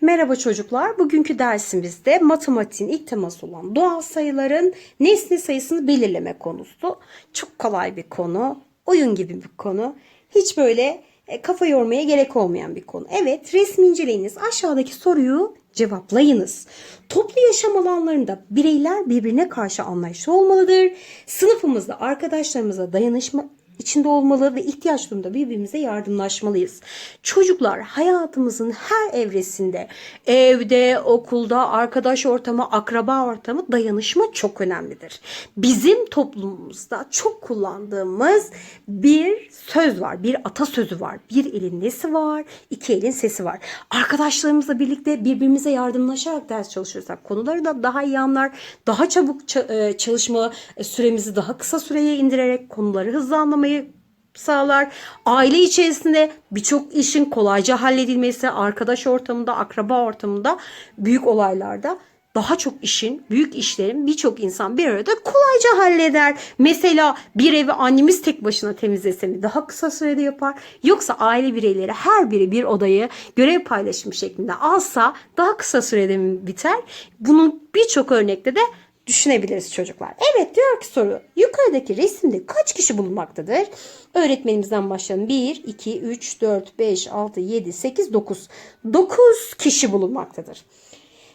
Merhaba çocuklar. Bugünkü dersimizde matematiğin ilk teması olan doğal sayıların nesne sayısını belirleme konusu. Çok kolay bir konu. Oyun gibi bir konu. Hiç böyle e, kafa yormaya gerek olmayan bir konu. Evet resmi inceleyiniz. Aşağıdaki soruyu cevaplayınız. Toplu yaşam alanlarında bireyler birbirine karşı anlayışlı olmalıdır. Sınıfımızda arkadaşlarımıza dayanışma içinde olmalı ve ihtiyaç durumunda birbirimize yardımlaşmalıyız. Çocuklar hayatımızın her evresinde evde, okulda, arkadaş ortamı, akraba ortamı dayanışma çok önemlidir. Bizim toplumumuzda çok kullandığımız bir söz var, bir atasözü var. Bir elin nesi var, iki elin sesi var. Arkadaşlarımızla birlikte birbirimize yardımlaşarak ders çalışırsak konuları da daha iyi anlar, daha çabuk ça- e, çalışma süremizi daha kısa süreye indirerek konuları hızlı anlamayı sağlar. Aile içerisinde birçok işin kolayca halledilmesi, arkadaş ortamında, akraba ortamında, büyük olaylarda daha çok işin, büyük işlerin birçok insan bir arada kolayca halleder. Mesela bir evi annemiz tek başına temizlese mi daha kısa sürede yapar? Yoksa aile bireyleri her biri bir odayı görev paylaşımı şeklinde alsa daha kısa sürede mi biter? Bunun birçok örnekte de düşünebiliriz çocuklar. Evet diyor ki soru yukarıdaki resimde kaç kişi bulunmaktadır? Öğretmenimizden başlayalım. 1, 2, 3, 4, 5, 6, 7, 8, 9. 9 kişi bulunmaktadır.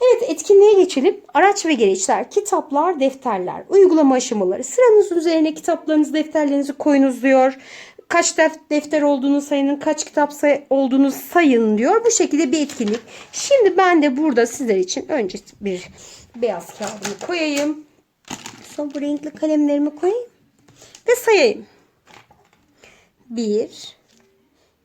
Evet etkinliğe geçelim. Araç ve gereçler, kitaplar, defterler, uygulama aşamaları. Sıranızın üzerine kitaplarınızı, defterlerinizi koyunuz diyor. Kaç def- defter olduğunu sayın, kaç kitap say- olduğunu sayın diyor. Bu şekilde bir etkinlik. Şimdi ben de burada sizler için önce bir beyaz kağıdımı koyayım. Sonra bu renkli kalemlerimi koyayım. Ve sayayım. 1,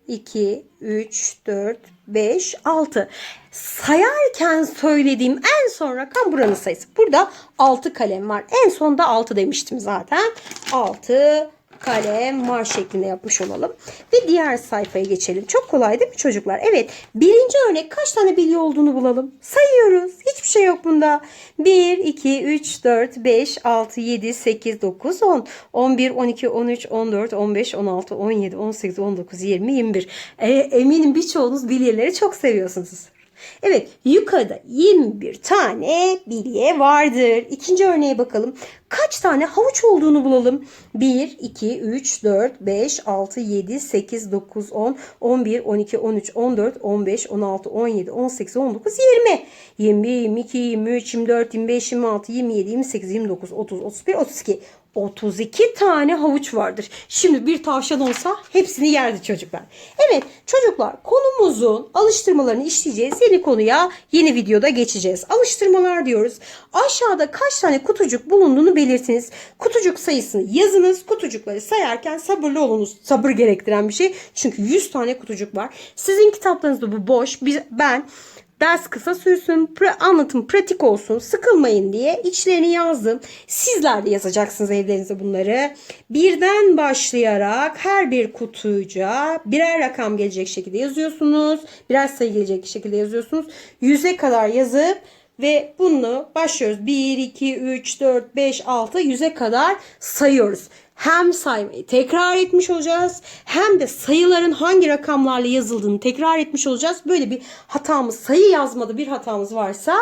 2, 3, 4, 5, 6. Sayarken söylediğim en son rakam buranın sayısı. Burada 6 kalem var. En sonda 6 demiştim zaten. 6 kalem var şeklinde yapmış olalım. Ve diğer sayfaya geçelim. Çok kolay değil mi çocuklar? Evet. Birinci örnek kaç tane bilye olduğunu bulalım. Sayıyoruz. Hiçbir şey yok bunda. 1, 2, 3, 4, 5, 6, 7, 8, 9, 10, 11, 12, 13, 14, 15, 16, 17, 18, 19, 20, 21. E, eminim birçoğunuz bilyeleri çok seviyorsunuz. Evet yukarıda 21 tane bilye vardır. İkinci örneğe bakalım. Kaç tane havuç olduğunu bulalım. 1, 2, 3, 4, 5, 6, 7, 8, 9, 10, 11, 12, 13, 14, 15, 16, 17, 18, 19, 20. 21, 22, 23, 24, 25, 26, 27, 28, 29, 30, 31, 32. 32 tane havuç vardır. Şimdi bir tavşan olsa hepsini yerdi çocuklar. Evet çocuklar konumuzun alıştırmalarını işleyeceğiz. Yeni konuya yeni videoda geçeceğiz. Alıştırmalar diyoruz. Aşağıda kaç tane kutucuk bulunduğunu belirtiniz. Kutucuk sayısını yazınız. Kutucukları sayarken sabırlı olunuz. Sabır gerektiren bir şey. Çünkü 100 tane kutucuk var. Sizin kitaplarınızda bu boş. Biz- Ben ders kısa sürsün, pra- anlatım pratik olsun, sıkılmayın diye içlerini yazdım. Sizler de yazacaksınız evlerinize bunları. Birden başlayarak her bir kutuca birer rakam gelecek şekilde yazıyorsunuz. Birer sayı gelecek şekilde yazıyorsunuz. Yüze kadar yazıp ve bunu başlıyoruz. 1, 2, 3, 4, 5, 6, 100'e kadar sayıyoruz. Hem saymayı tekrar etmiş olacağız hem de sayıların hangi rakamlarla yazıldığını tekrar etmiş olacağız. Böyle bir hatamız sayı yazmada bir hatamız varsa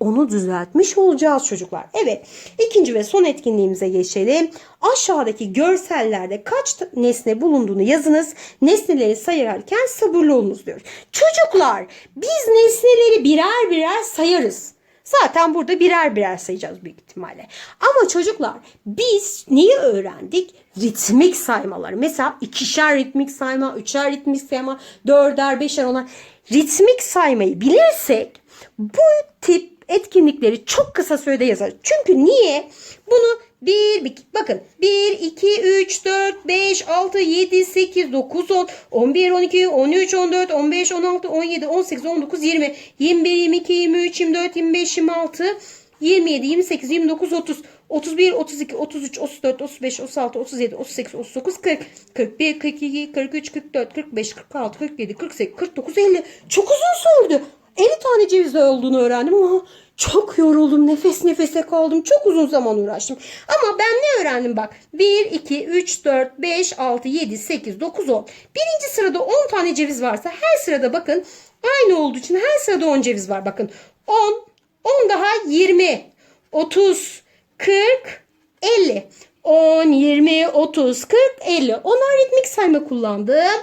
onu düzeltmiş olacağız çocuklar. Evet ikinci ve son etkinliğimize geçelim. Aşağıdaki görsellerde kaç nesne bulunduğunu yazınız. Nesneleri sayarken sabırlı olunuz diyor. Çocuklar biz nesneleri birer birer sayarız. Zaten burada birer birer sayacağız büyük ihtimalle. Ama çocuklar biz neyi öğrendik? Ritmik saymaları. Mesela ikişer ritmik sayma, üçer ritmik sayma, dörder, beşer onar. Ritmik saymayı bilirsek bu tip etkinlikleri çok kısa sürede yazar. Çünkü niye? Bunu 1, bir, bakın 1, 2, 3, 4, 5, 6, 7, 8, 9, 10, 11, 12, 13, 14, 15, 16, 17, 18, 19, 20, 21, 22, 23, 24, 25, 26, 27, 28, 29, 30, 31, 32, 33, 34, 35, 36, 37, 38, 39, 40, 41, 42, 43, 44, 45, 46, 47, 48, 49, 50. Çok uzun sürdü. 50 tane ceviz olduğunu öğrendim ama Çok yoruldum. Nefes nefese kaldım. Çok uzun zaman uğraştım. Ama ben ne öğrendim bak. 1, 2, 3, 4, 5, 6, 7, 8, 9, 10. Birinci sırada 10 tane ceviz varsa her sırada bakın aynı olduğu için her sırada 10 ceviz var. Bakın 10, 10 daha 20, 30, 40, 50. 10, 20, 30, 40, 50. Onlar ritmik sayma kullandım.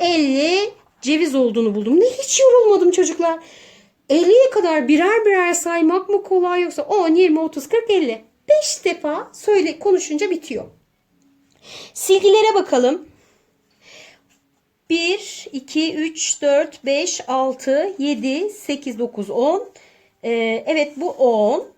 50 ceviz olduğunu buldum. Ne hiç yorulmadım çocuklar. 50'ye kadar birer birer saymak mı kolay yoksa 10, 20, 30, 40, 50. 5 defa söyle konuşunca bitiyor. Silgilere bakalım. 1, 2, 3, 4, 5, 6, 7, 8, 9, 10. Ee, evet bu 10.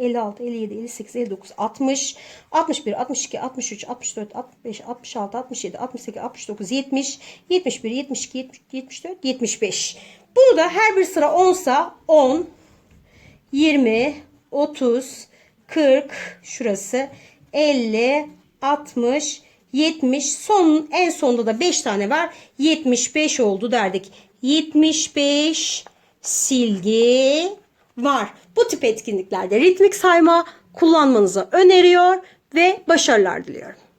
56, 57, 58, 59, 60, 61, 62, 63, 64, 65, 66, 67, 68, 69, 70, 71, 72, 73, 74, 75. Bunu da her bir sıra 10 sa 10, 20, 30, 40, şurası 50, 60, 70, son en sonda da 5 tane var. 75 oldu derdik. 75 silgi var. Bu tip etkinliklerde ritmik sayma kullanmanızı öneriyor ve başarılar diliyorum.